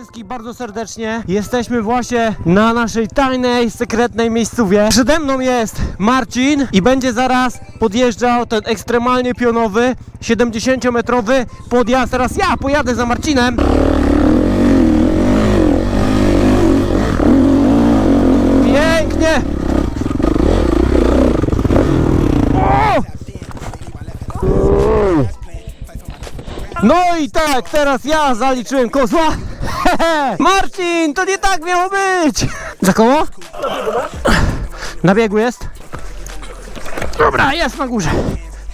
wszystkich bardzo serdecznie. Jesteśmy właśnie na naszej tajnej, sekretnej miejscówie. Przede mną jest Marcin i będzie zaraz podjeżdżał ten ekstremalnie pionowy, 70-metrowy podjazd. Teraz ja pojadę za Marcinem. Pięknie! No i tak, teraz ja zaliczyłem kozła. Marcin, to nie tak miało być. Za koło? Na biegu jest? Dobra, jest na górze.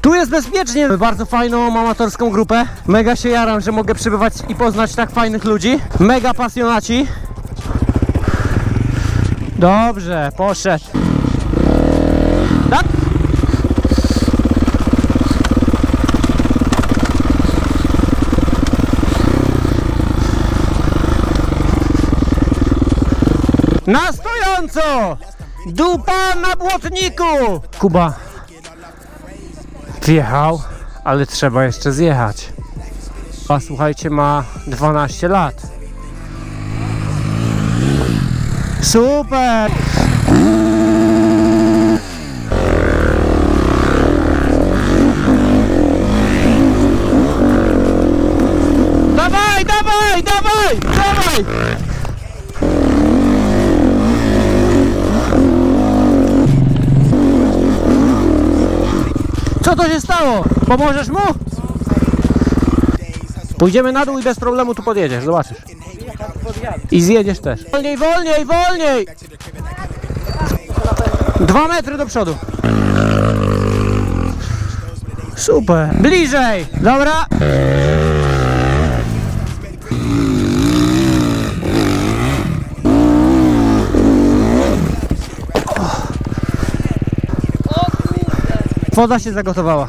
Tu jest bezpiecznie. Bardzo fajną amatorską grupę. Mega się jaram, że mogę przybywać i poznać tak fajnych ludzi. Mega pasjonaci. Dobrze, poszedł. Na stojąco! Dupa na błotniku! Kuba wjechał, ale trzeba jeszcze zjechać. A słuchajcie, ma 12 lat. Super! Dawaj, dawaj, dawaj, dawaj! Co to się stało? Pomożesz mu? Pójdziemy na dół i bez problemu tu podjedziesz, zobaczysz. I zjedziesz też. Wolniej, wolniej, wolniej! Dwa metry do przodu. Super. Bliżej. Dobra. Woda się zagotowała.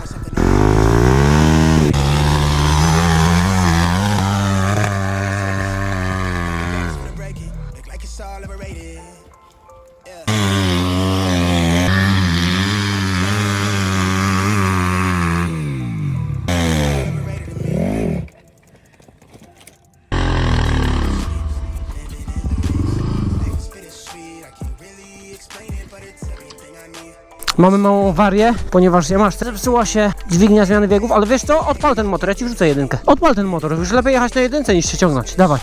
Mamy małą awarię, ponieważ ja masz zepsuła się dźwignia zmiany biegów, ale wiesz co? Odpal ten motor, ja ci wrzucę jedynkę. Odpal ten motor, już lepiej jechać na jedynce niż się ciągnąć. Dawaj.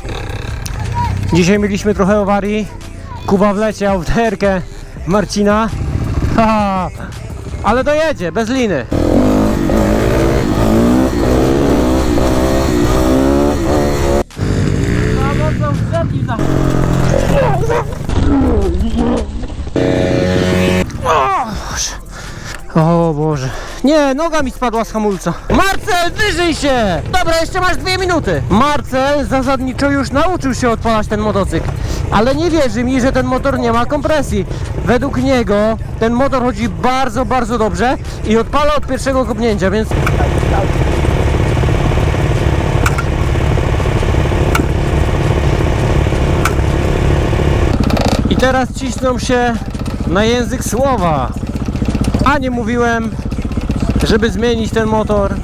Dzisiaj mieliśmy trochę awarii. Kuba wleciał w derkę Marcina. Ha, ale dojedzie, bez liny. O Boże. Nie, noga mi spadła z hamulca. Marcel, wyżyj się! Dobra, jeszcze masz dwie minuty. Marcel zasadniczo już nauczył się odpalać ten motocykl. Ale nie wierzy mi, że ten motor nie ma kompresji. Według niego ten motor chodzi bardzo, bardzo dobrze i odpala od pierwszego kopnięcia, więc... I teraz cisną się na język słowa. A nie mówiłem, żeby zmienić ten motor.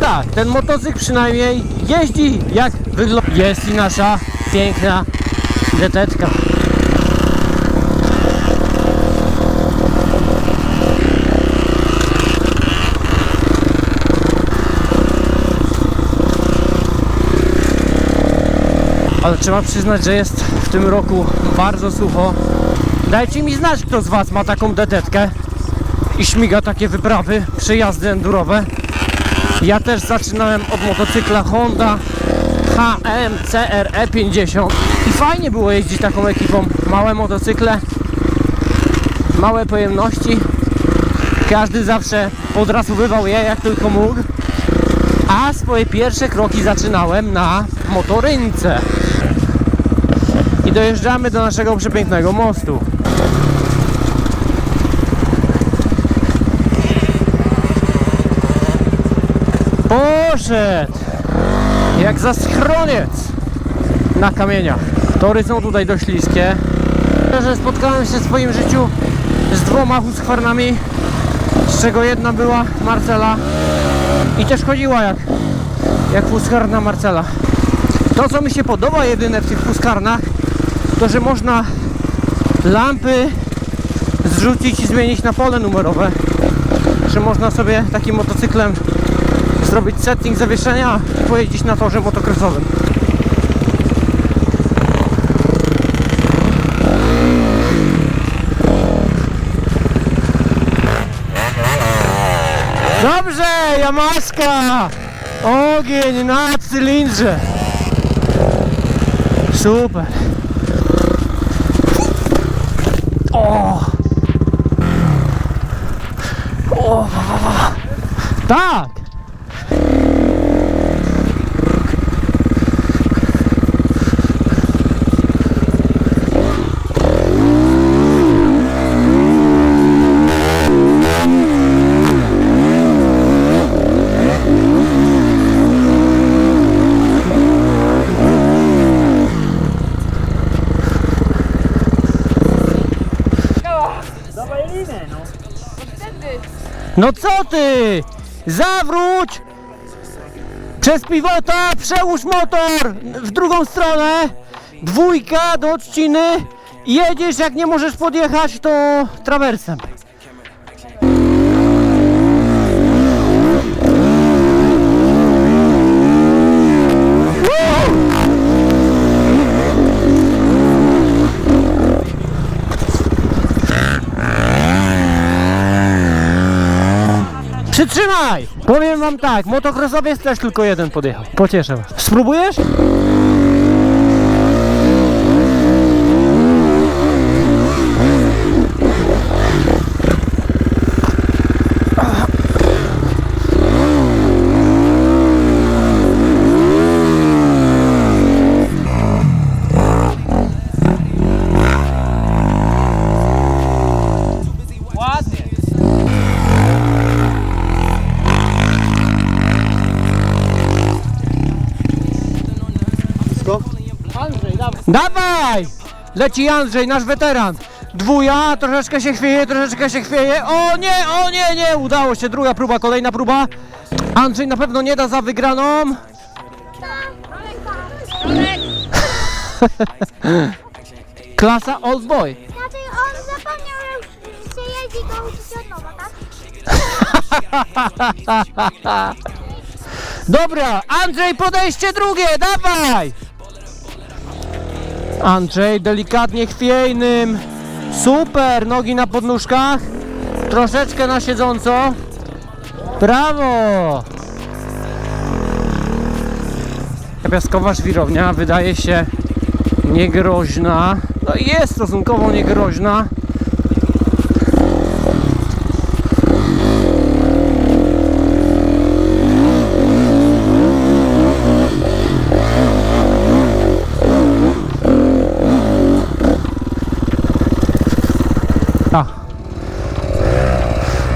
Tak, ten motocykl przynajmniej jeździ jak wygląda. Jest i nasza piękna detetka. Ale trzeba przyznać, że jest w tym roku bardzo sucho. Dajcie mi znać, kto z Was ma taką detetkę i śmiga takie wyprawy, przejazdy endurowe. Ja też zaczynałem od motocykla Honda HM CRE 50 i fajnie było jeździć taką ekipą. Małe motocykle, małe pojemności. Każdy zawsze podrasowywał je jak tylko mógł. A swoje pierwsze kroki zaczynałem na motorynce. I dojeżdżamy do naszego przepięknego mostu. Poszedł! Jak za schroniec na kamieniach. Tory są tutaj dość śliskie. Że spotkałem się w swoim życiu z dwoma huskwarnami, z czego jedna była Marcela i też chodziła jak, jak huskwarna Marcela. To co mi się podoba jedyne w tych puskarnach, to że można lampy zrzucić i zmienić na pole numerowe. Że można sobie takim motocyklem zrobić setting zawieszenia i pojeździć na torze motocrossowym. Dobrze, Yamaska! Ogień na cylindrze! Super! O! O! Tak! No co ty? Zawróć! Przez pivota przełóż motor w drugą stronę. Dwójka do odciny. Jedziesz, jak nie możesz podjechać, to trawersem. Przytrzymaj! Powiem wam tak, motocrossowiec też tylko jeden podjechał. Pocieszę was. Spróbujesz? Dawaj. Leci Andrzej, nasz weteran. Dwuja, troszeczkę się chwieje, troszeczkę się chwieje. O nie, o nie, nie, udało się. Druga próba, kolejna próba. Andrzej na pewno nie da za wygraną. Klasa Old Boy. Znaczy on zapomniał, że się jeździ go uczyć od nowa, tak? Dobra, Andrzej, podejście drugie, dawaj! Andrzej delikatnie chwiejnym. Super, nogi na podnóżkach. Troszeczkę na siedząco. Brawo! Piaskowa żwirownia wydaje się niegroźna. No jest stosunkowo niegroźna.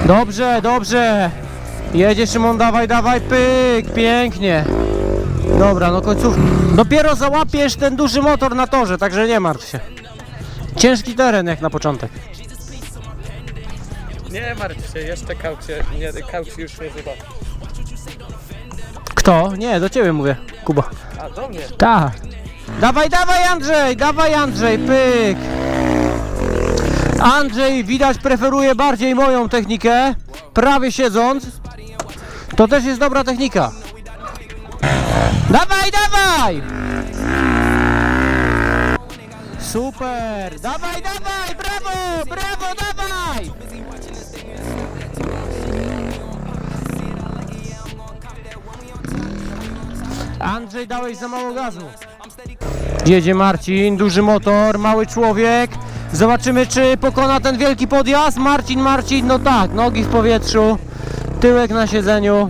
Dobrze, dobrze. Jedzie Szymon, dawaj, dawaj, pyk, pięknie. Dobra, no końców. Dopiero załapiesz ten duży motor na torze, także nie martw się. Ciężki teren jak na początek. Nie martw się, jeszcze kaucie, nie, kaucji już nie zobaczy. Kto? Nie, do ciebie mówię, Kuba. A do mnie. Tak. Dawaj, dawaj Andrzej, dawaj Andrzej, pyk. Andrzej widać preferuje bardziej moją technikę, prawie siedząc. To też jest dobra technika. Dawaj, dawaj! Super! Dawaj, dawaj! Brawo! Brawo, dawaj! Andrzej, dałeś za mało gazu. Jedzie Marcin, duży motor, mały człowiek. Zobaczymy, czy pokona ten wielki podjazd. Marcin, Marcin, no tak, nogi w powietrzu, tyłek na siedzeniu.